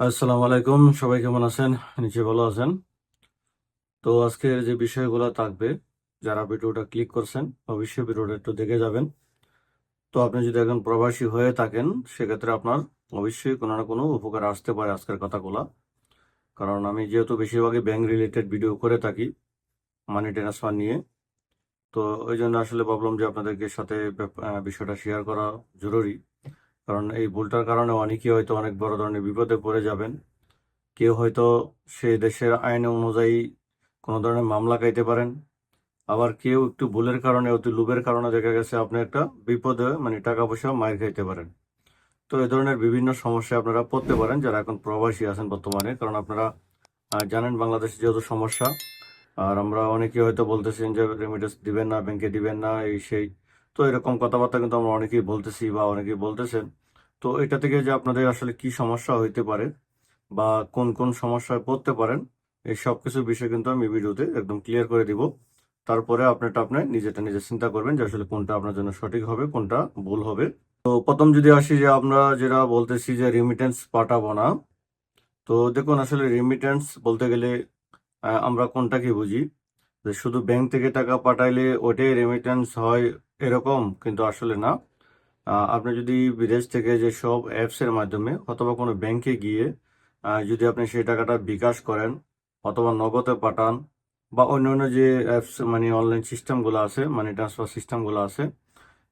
আসসালামু আলাইকুম, সবাই কেমন আছেন? নিচে ভালো আছেন? তো আজকের যে বিষয়গুলো থাকবে, যারা ভিডিওটা ক্লিক করছেন, অবশ্যই ভিডিওটা একটু দেখে যাবেন। তো আপনি যদি এখন প্রবাসী হয়ে থাকেন, সেক্ষেত্রে আপনার অবশ্যই কোনো না কোনো উপকার আসতে পারে আজকের কথাগুলো। কারণ আমি যেহেতু বেশিরভাগই ব্যাংক রিলেটেড ভিডিও করে থাকি মানি ট্রান্সফার নিয়ে। তো ওই জন্য আসলে ভাবলাম যে আপনাদেরকে সাথে বিষয়টা শেয়ার করা জরুরি। কারণ এই ভুলটার কারণে অনেকেই হয়তো অনেক বড় ধরনের বিপদে পড়ে যাবেন। কেউ হয়তো সেই দেশের আইন অনুযায়ী কোনো ধরনের মামলা খাইতে পারেন। আবার কেউ একটু ভুলের কারণে, অতি লোভের কারণে দেখা গেছে আপনি একটা বিপদে মানে টাকা পয়সা মায়ের খাইতে পারেন। তো এ ধরনের বিভিন্ন সমস্যায় আপনারা পড়তে পারেন, যারা এখন প্রবাসী আছেন বর্তমানে। কারণ আপনারা জানেন বাংলাদেশে যেহেতু সমস্যা, আর আমরা অনেকেই হয়তো বলতেছেন যে রেমিটেন্স দিবেন না ব্যাংকে দিবেন না, এই সেই তো এরকম কথাবার্তা কিন্তু আমরা অনেকেই বলতেছি বা অনেকেই বলতেছেন। তো এটা থেকে যে আপনাদের আসলে কি সমস্যা হইতে পারে বা কোন কোন সমস্যায় পড়তে পারেন, এই সব কিছু বিষয় কিন্তু আমি ভিডিওতে একদম ক্লিয়ার করে দিব। তারপরে আপনারটা আপনি নিজেটা নিজে চিন্তা করবেন যে আসলে কোনটা আপনার জন্য সঠিক হবে, কোনটা ভুল হবে। তো প্রথম যদি আসি যে আমরা যেটা বলতেছি যে রিমিটেন্স পাঠাবো না, তো দেখুন আসলে রিমিটেন্স বলতে গেলে আমরা কোনটাকে বুঝি? যে শুধু ব্যাংক থেকে টাকা পাঠাইলে ওটাই রেমিটেন্স হয় এরকম, কিন্তু আসলে না। আপনি যদি বিদেশ থেকে যে সব অ্যাপসের মাধ্যমে অথবা কোনো ব্যাংকে গিয়ে যদি আপনি সেই টাকাটা বিকাশ করেন অথবা নগদে পাঠান বা অন্যান্য যে অ্যাপস মানে অনলাইন সিস্টেমগুলো আছে মানি ট্রান্সফার সিস্টেমগুলো আছে,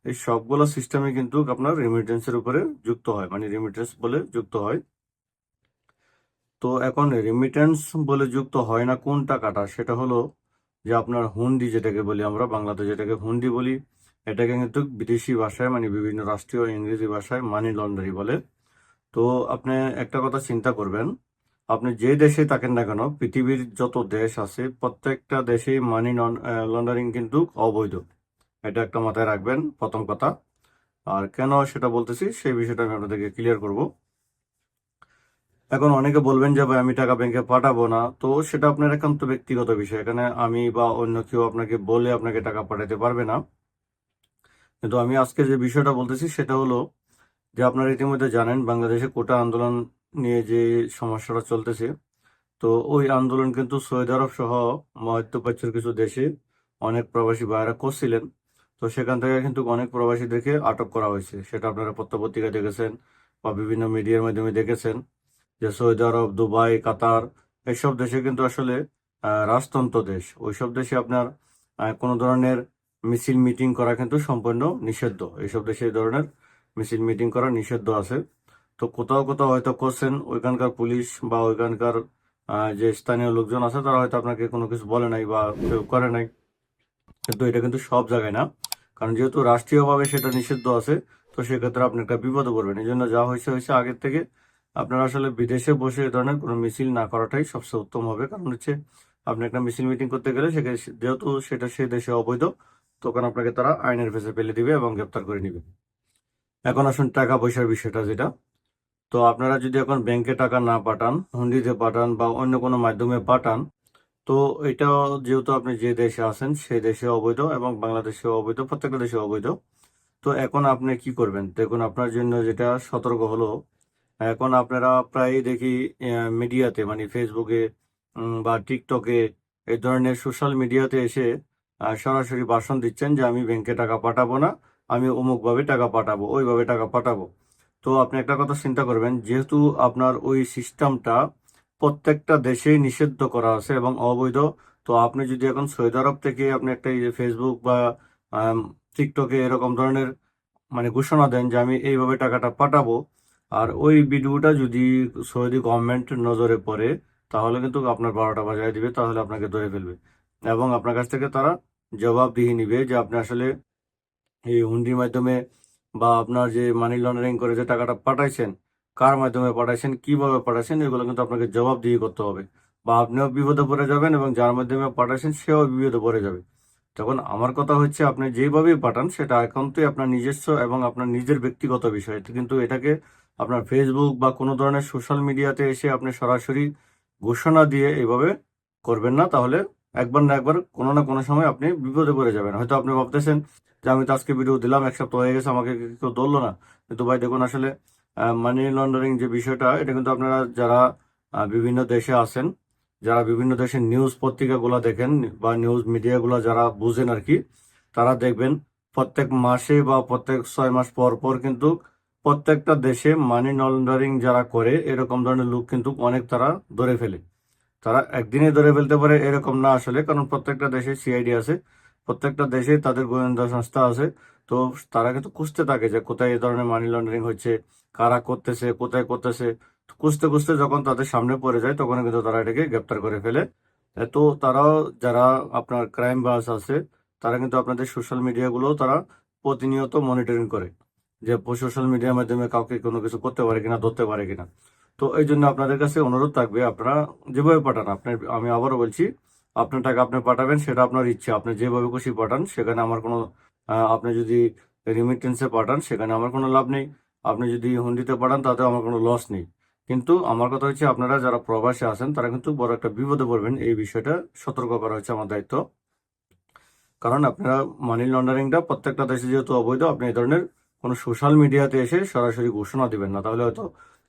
এই সবগুলো সিস্টেমে কিন্তু আপনার রেমিটেন্সের উপরে যুক্ত হয় মানে রেমিটেন্স বলে যুক্ত হয়। তো এখন রেমিটেন্স বলে যুক্ত হয় না কোন টাকাটা, সেটা হলো যে আপনার হুন্ডি যেটাকে বলি আমরা, বাংলাতে যেটাকে হুন্ডি বলি, এটাকে কিন্তু বিদেশি ভাষায় মানে বিভিন্ন রাষ্ট্রীয় ইংরেজি ভাষায় মানি লন্ডারি বলে। তো আপনি একটা কথা চিন্তা করবেন, আপনি যে দেশে থাকেন না কেন, পৃথিবীর যত দেশ আছে, প্রত্যেকটা দেশেই মানি লন্ডারিং কিন্তু অবৈধ। এটা একটা মাথায় রাখবেন, প্রথম কথা। আর কেন সেটা বলতেছি, সেই বিষয়টা আমি আপনাদেরকে ক্লিয়ার করব। এখন অনেকে বলবেন যে, ভাই, আমি টাকা ব্যাংকে পাঠাবো না। তো সেটা আপনার একান্ত ব্যক্তিগত বিষয়। এখানে আমি বা অন্য কেউ আপনাকে বলে আপনাকে টাকা পাঠাতে পারবে না। কিন্তু আমি আজকে যে বিষয়টা বলতেছি, সেটা হলো যে, আপনারা ইতিমধ্যে জানেন, বাংলাদেশে কোটা আন্দোলন নিয়ে যে সমস্যাটা চলতেছে, তো ওই আন্দোলন কিন্তু সৌদি আরব সহ মধ্যপ্রাচ্যের কিছু দেশে অনেক প্রবাসী ভাইয়েরা করছিলেন। তো সেখান থেকে কিন্তু অনেক প্রবাসীদেরকে আটক করা হয়েছে। সেটা আপনারা পত্রপত্রিকায় দেখেছেন বা বিভিন্ন মিডিয়ার মাধ্যমে দেখেছেন। যে সৌদি আরব, দুবাই, কাতার এইসব দেশে কিন্তু আসলে রাজতন্ত্র দেশ। ওইসব দেশে আপনার কোনো ধরনের মিছিল মিটিং করা কিন্তু সম্পূর্ণ নিষিদ্ধ। এইসব দেশে এই ধরনের মিছিল মিটিং করা নিষিদ্ধ আছে। তো কোথাও কোথাও হয়তো করছেন, ওইখানকার পুলিশ বা ওইখানকার যে স্থানীয় লোকজন আছে, তারা হয়তো আপনাকে কোনো কিছু বলে নাই বা কেউ করে নাই। কিন্তু এটা কিন্তু সব জায়গায় না। কারণ যেহেতু রাষ্ট্রীয়ভাবে সেটা নিষিদ্ধ আছে, তো সেক্ষেত্রে আপনি একটা বিপদে পড়বেন। এই জন্য যা হয়েছে হয়েছে আগের থেকে আপনারা আসলে বিদেশে বসে এ ধরনের কোনো মিছিল না করাটাই সবচেয়ে উত্তম হবে। কারণ হচ্ছে, আপনি একটা মিছিল মিটিং করতে গেলে সেখানে যেহেতু সেটা সে দেশে অবৈধ, তখন আপনাকে তারা আইনের ফেসে ফেলে দিবে এবং গ্রেপ্তার করে নিবে। এখন আসুন টাকা পয়সার বিষয়টা যেটা। তো আপনারা যদি এখন ব্যাংকে টাকা না পাঠান, হুন্ডিতে পাঠান বা অন্য কোনো মাধ্যমে পাঠান, তো এটা যেহেতু আপনি যে দেশে আছেন সেই দেশে অবৈধ এবং বাংলাদেশে অবৈধ, প্রত্যেকটা দেশে অবৈধ। তো এখন আপনি কি করবেন? দেখুন, আপনার জন্য যেটা সতর্ক হলো এখন আপনারা প্রায় দেখি মিডিয়াতে মানে ফেসবুকে বা টিকটকে এই ধরনের সোশ্যাল মিডিয়াতে এসে সরাসরি ভাষণ দিচ্ছেন যে আমি ব্যাংকে টাকা পাঠাবো না, আমি অমুকভাবে টাকা পাঠাবো, ওইভাবে টাকা পাঠাবো। তো আপনি একটা কথা চিন্তা করবেন, যেহেতু আপনার ওই সিস্টেমটা প্রত্যেকটা দেশেই নিষিদ্ধ করা আছে এবং অবৈধ, তো আপনি যদি এখন সৌদি আরব থেকে আপনি একটা ফেসবুক বা টিকটকে এরকম ধরনের মানে ঘোষণা দেন যে আমি এইভাবে টাকাটা পাঠাবো আর ওই ভিডিওটা যদি সৌদি গভর্নমেন্ট নজরে পড়ে, তাহলে কিন্তু আপনার বারোটা বাজায় দিবে, তাহলে আপনাকে ধরে ফেলবে। এবং আপনার কাছ থেকে তারা জবাবদিহি নিবে যে আপনি আসলে এই হুন্ডির মাধ্যমে বা আপনার যে মানি লন্ডারিং করে যে টাকাটা পাঠাইছেন, কার মাধ্যমে পাঠাইছেন, কীভাবে পাঠাইছেন, এগুলো কিন্তু আপনাকে জবাবদিহি করতে হবে। বা আপনিও বিপদে পড়ে যাবেন এবং যার মাধ্যমে পাঠাইছেন, সেও বিপদে পড়ে যাবে। তখন আমার কথা হচ্ছে, আপনি যেভাবেই পাঠান, সেটা একান্তই আপনার নিজস্ব এবং আপনার নিজের ব্যক্তিগত বিষয়। কিন্তু এটাকে আপনার ফেসবুক বা কোনো ধরনের সোশ্যাল মিডিয়াতে এসে আপনি সরাসরি ঘোষণা দিয়ে এইভাবে করবেন না। তাহলে একবার না একবার কোনো না কোনো সময় আপনি বিপদে পড়ে যাবেন। হয়তো আপনি ভাবতেছেন যে, আমি তো আজকে ভিডিও দিলাম, এক সপ্তাহ হয়ে গেছে, আমাকে কেউ ধরলো না? কিন্তু ভাই, দেখুন আসলে মানি লন্ডারিং যে বিষয়টা, এটা কিন্তু আপনারা যারা বিভিন্ন দেশে আছেন, যারা বিভিন্ন দেশের নিউজ পত্রিকাগুলো দেখেন বা নিউজ মিডিয়াগুলো যারা বুঝেন আর কি তারা দেখবেন প্রত্যেক মাসে বা প্রত্যেক ছয় মাস পর পর কিন্তু প্রত্যেকটা দেশে মানি লন্ডারিং যারা করে, এরকম ধরনের লোক কিন্তু অনেক তারা ধরে ফেলে। তারা একদিনে ধরে ফেলতে পারে এরকম না আসলে, কারণ প্রত্যেকটা দেশে সিআইডি আছে, প্রত্যেকটা দেশে তাদের গোয়েন্দা সংস্থা আছে, তো তারা কিন্তু খুঁজতে থাকে যে কোথায় এই ধরনের মানি লন্ডারিং হচ্ছে, কারা করতেছে, কোথায় করতেছে। খুঁজতে খুঁজতে যখন তাদের সামনে পড়ে যায়, তখন কিন্তু তারা এটাকে গ্রেপ্তার করে ফেলে। তো তারাও যারা আপনার ক্রাইম বাস আছে, তারা কিন্তু আপনাদের সোশ্যাল মিডিয়াগুলো তারা প্রতিনিয়ত মনিটরিং করে। যে সোশ্যাল মিডিয়ার মাধ্যমে কাউকে কোনো কিছু করতে পারে কিনা, ধরতে পারে কিনা। তো এই জন্য আপনাদের কাছে অনুরোধ থাকবে, আপনারা যেভাবে পাঠান আপনার আমি আবারও বলছি, আপনার টাকা আপনি পাঠাবেন, সেটা আপনার ইচ্ছে। আপনি যেভাবে খুশি পাঠান, সেখানে আমার কোনো আপনি যদি রেমিটেন্সে পাঠান, সেখানে আমার কোনো লাভ নেই। আপনি যদি হুন্ডিতে পাঠান তাতে আমার কোনো লস নেই। কিন্তু আমার কথা হচ্ছে, আপনারা যারা প্রবাসে আছেন, তারা কিন্তু বড় একটা বিপদে পড়বেন। এই বিষয়টা সতর্ক করা হচ্ছে আমার দায়িত্ব। কারণ আপনারা মানি লন্ডারিংটা প্রত্যেকটা দেশে যেহেতু অবৈধ, আপনি এই ধরনের কোনো সোশ্যাল মিডিয়াতে এসে সরাসরি ঘোষণা দিবেন না। তাহলে হয়তো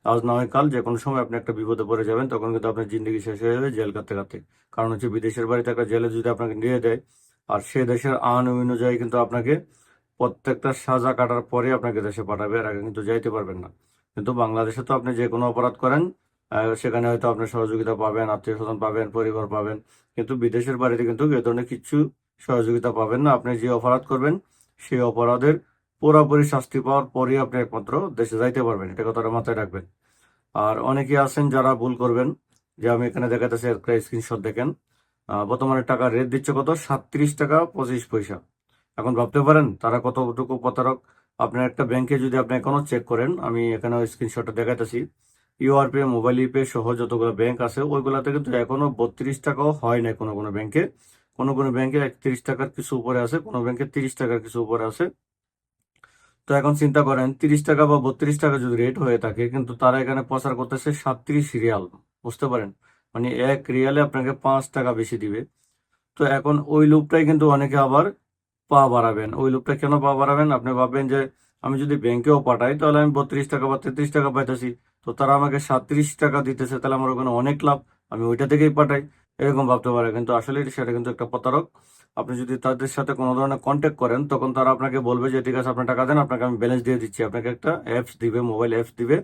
আজ না হয় কাল যে কোনো সময় আপনি একটা বিপদে পড়ে যাবেন, তখন কিন্তু আপনার জিন্দগি শেষ হয়ে যাবে জেল কাটতে কাটতে। কারণ হচ্ছে বিদেশের বাড়িতে একটা জেলে যদি আপনাকে নিয়ে দেয়, আর সে দেশের আইন অনুযায়ী কিন্তু আপনাকে প্রত্যেকটা সাজা কাটার পরে আপনাকে দেশে পাঠাবে আর আগে কিন্তু যাইতে পারবেন না। কিন্তু বাংলাদেশে তো আপনি যে কোনো অপরাধ করেন সেখানে হয়তো আপনি সহযোগিতা পাবেন আত্মীয় স্বজন পাবেন, পরিবার পাবেন, কিন্তু বিদেশের বাড়িতে কিন্তু এ ধরনের কিছু সহযোগিতা পাবেন না। আপনি যে অপরাধ করবেন, সেই অপরাধের পুরোপুরি শাস্তি পাওয়ার পরেই আপনি একমাত্র দেশে যাইতে পারবেন। এটা কথাটা মাথায় রাখবেন। আর অনেকে আছেন যারা ভুল করবেন, যে আমি এখানে দেখাতেছি একটা স্ক্রিনশট দেখেন। বর্তমানে টাকা রেট দিচ্ছে কত? সাতত্রিশ টাকা পঁচিশ পয়সা। এখন ভাবতে পারেন, তারা কতটুকু প্রতারক। আপনার একটা ব্যাংকে যদি আপনি এখনও চেক করেন, আমি এখানে স্ক্রিনশটটা দেখাতেছি ইউআরপি মোবাইল ইপে সহ যতগুলো ব্যাংক আছে, ওইগুলাতে কিন্তু এখনও বত্রিশ টাকাও হয় না কোনো কোনো ব্যাংকে কোনো কোনো ব্যাংকে একত্রিশ টাকার কিছু উপরে আছে, কোনো ব্যাংকে তিরিশ টাকার কিছু উপরে আছে। তো এখন চিন্তা করেন, তিরিশ টাকা বা বত্রিশ টাকা যদি রেট হয়ে থাকে, কিন্তু তারা এখানে প্রচার করতেছে সাতত্রিশ রিয়াল। বুঝতে পারেন? মানে এক রিয়ালে আপনাকে পাঁচ টাকা বেশি দিবে। তো এখন ওই লুপটাই কিন্তু অনেকে আবার পা বাড়াবেন। ওই লুপটা কেন পা বাড়াবেন? আপনি ভাববেন যে, আমি যদি ব্যাংকেও পাঠাই, তাহলে আমি বত্রিশ টাকা বা তেত্রিশ টাকা পাইতেছি। তো তারা আমাকে সাতত্রিশ টাকা দিতেছে, তাহলে আমার ওখানে অনেক লাভ। আমি ওইটা থেকেই পাঠাই। এরকম ভাবতে পারে, কিন্তু আসলে সেটা কিন্তু একটা প্রতারক। আপনি যদি তাদের সাথে কোনো ধরনের কন্ট্যাক্ট করেন, তখন তারা আপনাকে বলবে যে, ঠিক আছে আপনার টাকা দেন, আপনাকে আমি ব্যালেন্স দিয়ে দিচ্ছি। আপনাকে একটা অ্যাপস দিবে মোবাইল অ্যাপস দিবে।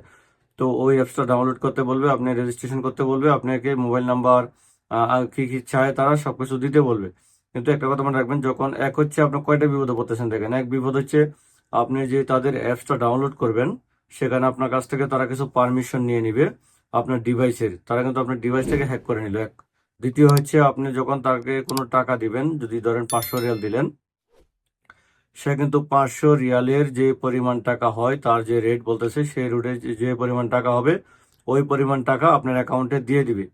তো ওই অ্যাপসটা ডাউনলোড করতে বলবে, আপনি রেজিস্ট্রেশন করতে বলবে, আপনাকে মোবাইল নাম্বার কি কি চায় তারা সবকিছু দিতে বলবে। কিন্তু একটা কথা মনে রাখবেন, যখন এক হচ্ছে আপনার কয়টা বিপদে পড়তেছেন দেখেন, এক বিপদ হচ্ছে আপনি যে তাদের অ্যাপসটা ডাউনলোড করবেন, সেখানে আপনার কাছ থেকে তারা কিছু পারমিশন নিয়ে নিবে আপনার ডিভাইসের তারা কিন্তু আপনার ডিভাইসটাকে হ্যাক করে নিল, এক দ্বিতীয় হচ্ছে আপনি যখন তাকে কোনো টাকা দিবেন, যদি ধরেন পাঁচশো রিয়াল দিলেন, সে কিন্তু পাঁচশো রিয়ালের যে পরিমাণ টাকা হয়, তার যে রেট বলতেছে, সেই রুটে যে পরিমাণ টাকা হবে, ওই পরিমাণ টাকা আপনার অ্যাকাউন্টে দিয়ে দিবে।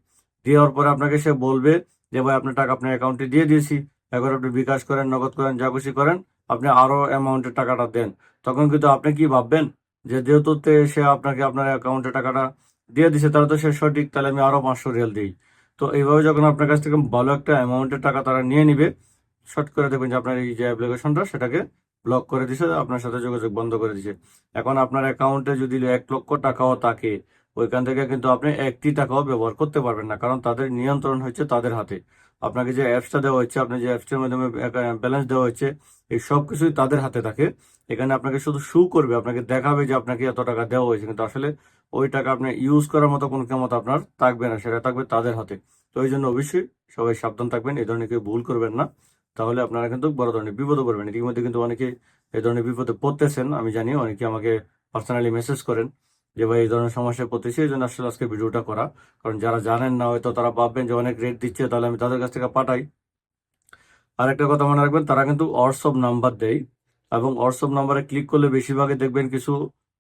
দেওয়ার পরে আপনাকে সে বলবে যে, ভাই, আপনার টাকা আপনার অ্যাকাউন্টে দিয়ে দিয়েছি। এখন আপনি বিকাশ করেন, নগদ করেন, যা খুশি করেন, আপনি আরও অ্যামাউন্টের টাকাটা দেন। তখন কিন্তু আপনি কি ভাববেন? যে, যেহেতু সে আপনাকে আপনার অ্যাকাউন্টে টাকাটা দিয়ে দিছে, তাহলে তো সে সঠিক, তাহলে আমি আরও পাঁচশো রিয়াল দিই। তো এইভাবে যখন আপনার কাছ থেকে ভালো একটা অ্যামাউন্টের টাকা তারা নিয়ে নিবে, শর্ট করে দেখবেন যে আপনার এই যে অ্যাপ্লিকেশনটা সেটাকে ব্লক করে দিছে, আপনার সাথে যোগাযোগ বন্ধ করে দিছে। এখন আপনার অ্যাকাউন্টে যদি এক লক্ষ টাকাও থাকে, ওইখান থেকে কিন্তু আপনি একটি টাকাও ব্যবহার করতে পারবেন না, কারণ তাদের নিয়ন্ত্রণ হচ্ছে তাদের হাতে। আপনাকে যে অ্যাপসটা দেওয়া হচ্ছে আপনি যে অ্যাপসটার মাধ্যমে ব্যালেন্স দেওয়া হচ্ছে, এই সব কিছুই তাদের হাতে থাকে। এখানে আপনাকে শুধু শু করবে, আপনাকে দেখাবে যে আপনাকে এত টাকা দেওয়া হয়েছে। কিন্তু আসলে ওই টাকা আপনি ইউজ করার মতো কোনো ক্ষমতা আপনার থাকবে না, সেটা থাকবে তাদের হাতে। তো এই জন্য অবশ্যই সবাই সাবধান থাকবেন এই ধরনের কেউ ভুল করবেন না। তাহলে আপনারা কিন্তু বড় ধরনের বিপদে পড়বেন। ইতিমধ্যে কিন্তু অনেকে এই ধরনের বিপদে পড়তেছেন, আমি জানি অনেকে আমাকে পার্সোনালি মেসেজ করেন। যে ভাই এই ধরনের সমস্যায় পড়তেছি এই জন্য আসলে আজকে ভিডিওটা করা। কারণ যারা জানেন না, হয়তো তারা ভাববেন যে অনেক রেট দিচ্ছে, তাহলে আমি তাদের কাছ থেকে পাঠাই। আর একটা কথা মনে রাখবেন, তারা কিন্তু হোয়াটসঅ্যাপ নাম্বার দেয় এবং হোয়াটসঅ্যাপ নাম্বারে ক্লিক করলে বেশিরভাগই দেখবেন কিছু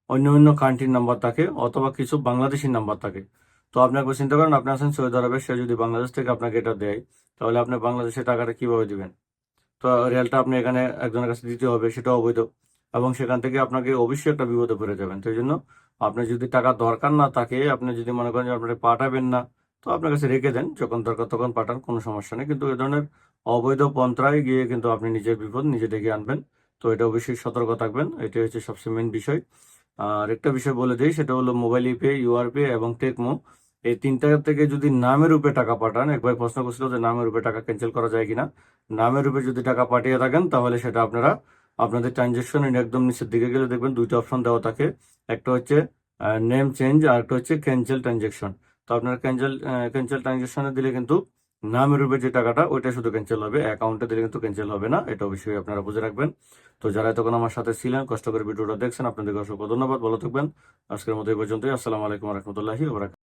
অন্য অন্য কান্ট্রির নাম্বার থাকে অথবা কিছু বাংলাদেশি নাম্বার থাকে। তো আপনি একবার চিন্তা করেন, আপনি আছেন সৌদি আরবে, সে যদি বাংলাদেশ থেকে আপনাকে এটা দেয়, তাহলে আপনি বাংলাদেশের টাকাটা কীভাবে দিবেন? তো রিয়ালটা আপনি এখানে একজনের কাছে দিতে হবে সেটা অবৈধ। এবং সেখান থেকে আপনাকে অবশ্যই একটা বিপদে পড়ে যাবেন। তো জন্য আপনার যদি টাকা দরকার না থাকে, আপনি যদি মনে করেন যে আপনি পাঠাবেন না, তো আপনার কাছে রেখে দেন। যখন দরকার তখন পাঠান, কোনো সমস্যা নেই। কিন্তু এ ধরনের অবৈধ পন্থায় গিয়ে কিন্তু আপনি নিজের বিপদ নিজে ডেকে আনবেন। তো এটা অবশ্যই সতর্ক থাকবেন। এটাই হচ্ছে সবচেয়ে মেন বিষয়। আর একটা বিষয় বলে দিই, সেটা হলো মোবাইল ইপে ইউআরপে এবং টেকমো এই তিনটা থেকে যদি নামের রূপে টাকা পাঠান এক ভাই প্রশ্ন করছিল যে নামের রূপে টাকা ক্যান্সেল করা যায় কিনা, নামের রূপে যদি টাকা পাঠিয়ে থাকেন, তাহলে সেটা আপনারা আপনাদের ট্রানজেকশন একদম নিচের দিকে গেলে দেখবেন দুইটা অপশন দেওয়া থাকে। একটা হচ্ছে নেম চেঞ্জ আর একটা হচ্ছে ক্যান্সেল ট্রানজেকশন তো আপনারা ক্যান্সেল ক্যান্সেল ট্রানজেকশনে দিলে কিন্তু নামের রূপে যে টাকাটা, ওইটা শুধু ক্যান্সেল হবে। অ্যাকাউন্টে দিলে কিন্তু ক্যান্সেল হবে না। এটা অবশ্যই আপনারা বুঝে রাখবেন। তো যারা এতক্ষণ আমার সাথে ছিলেন, কষ্ট করে ভিডিওটা দেখছেন, আপনাদেরকে অসংখ্য ধন্যবাদ। ভালো থাকবেন। আজকের মতো এই পর্যন্তই। আসসালামু আলাইকুম রহমতুল্লাহি